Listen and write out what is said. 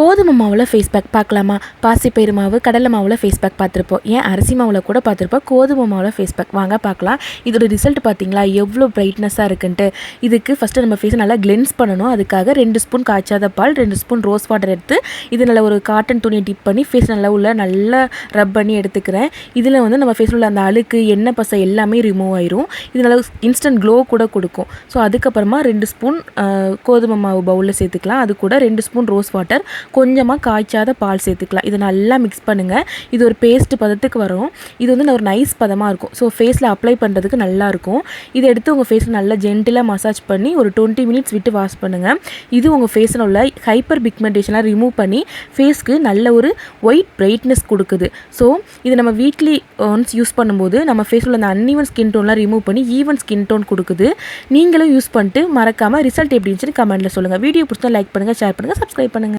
கோதுமை மாவில் face pack பார்க்கலாமா? பாசிப்பயிறு மாவு கடலை மாவில் ஃபேஸ் பேக் பார்த்துருப்போம். ஏன் அரிசி மாவில் கூட பார்த்துருப்போம். கோதுமை மாவில் ஃபேஸ் பேக் வாங்க பார்க்கலாம். இதோட ரிசல்ட் பார்த்தீங்களா? எவ்வளோ பிரைட்னஸாக இருக்குன்ட்டு. இதுக்கு ஃபஸ்ட்டு நம்ம ஃபேஸை நல்லா கிளென்ஸ் பண்ணணும். அதுக்காக ரெண்டு ஸ்பூன் காய்ச்சாத பால் ரெண்டு ஸ்பூன் ரோஸ் வாட்டர் எடுத்து இது நல்லா ஒரு காட்டன் துணியை டிப் பண்ணி ஃபேஸ் நல்லா உள்ள நல்லா ரப் பண்ணி எடுத்துக்கிறேன். இதில் வந்து நம்ம ஃபேஸில் உள்ள அந்த அழுக்கு எண்ணெய் பசை எல்லாமே ரிமூவ் ஆயிரும். இது நல்லா இன்ஸ்டன்ட் க்ளோ கூட கொடுக்கும். ஸோ அதுக்கப்புறமா ரெண்டு ஸ்பூன் கோதுமை மாவு பவுலில் சேர்த்துக்கலாம். அது கூட ரெண்டு ஸ்பூன் ரோஸ் வாட்டர் கொஞ்சமாக காய்ச்சாத பால் சேர்த்துக்கலாம். இதை நல்லா மிக்ஸ் பண்ணுங்கள் இது ஒரு பேஸ்ட் பதத்துக்கு வரும். இது வந்து ஒரு நைஸ் பதமாக இருக்கும். ஸோ ஃபேஸில் அப்ளை பண்ணுறதுக்கு நல்லாயிருக்கும் இதை எடுத்து உங்கள் ஃபேஸில் நல்லா ஜென்டிலாக மசாஜ் பண்ணி ஒரு டுவெண்ட்டி மினிட்ஸ் விட்டு வாஷ் பண்ணுங்கள் இது உங்கள் ஃபேஸில் உள்ள ஹைப்பர் பிக்மெண்டேஷனாக ரிமூவ் பண்ணி ஃபேஸ்க்கு நல்ல ஒரு ஒயிட் பிரைட்னஸ் கொடுக்குது. ஸோ இது நம்ம வீக்லி ஒன்ஸ் யூஸ் பண்ணும்போது நம்ம ஃபேஸில் உள்ள அந்த அன்இவன் ஸ்கின் டோன்லாம் ரிமூவ் பண்ணி ஈவன் ஸ்கின் டோன் கொடுக்குது. நீங்களும் யூஸ் பண்ணிட்டு மறக்காமல் ரிசல்ட் எப்படி இருந்துச்சுன்னு கமெண்ட்டில் சொல்லுங்கள் வீடியோ பிடிச்சா லைக் பண்ணுங்கள் ஷேர் பண்ணுங்கள் சப்ஸ்கிரைப் பண்ணுங்கள்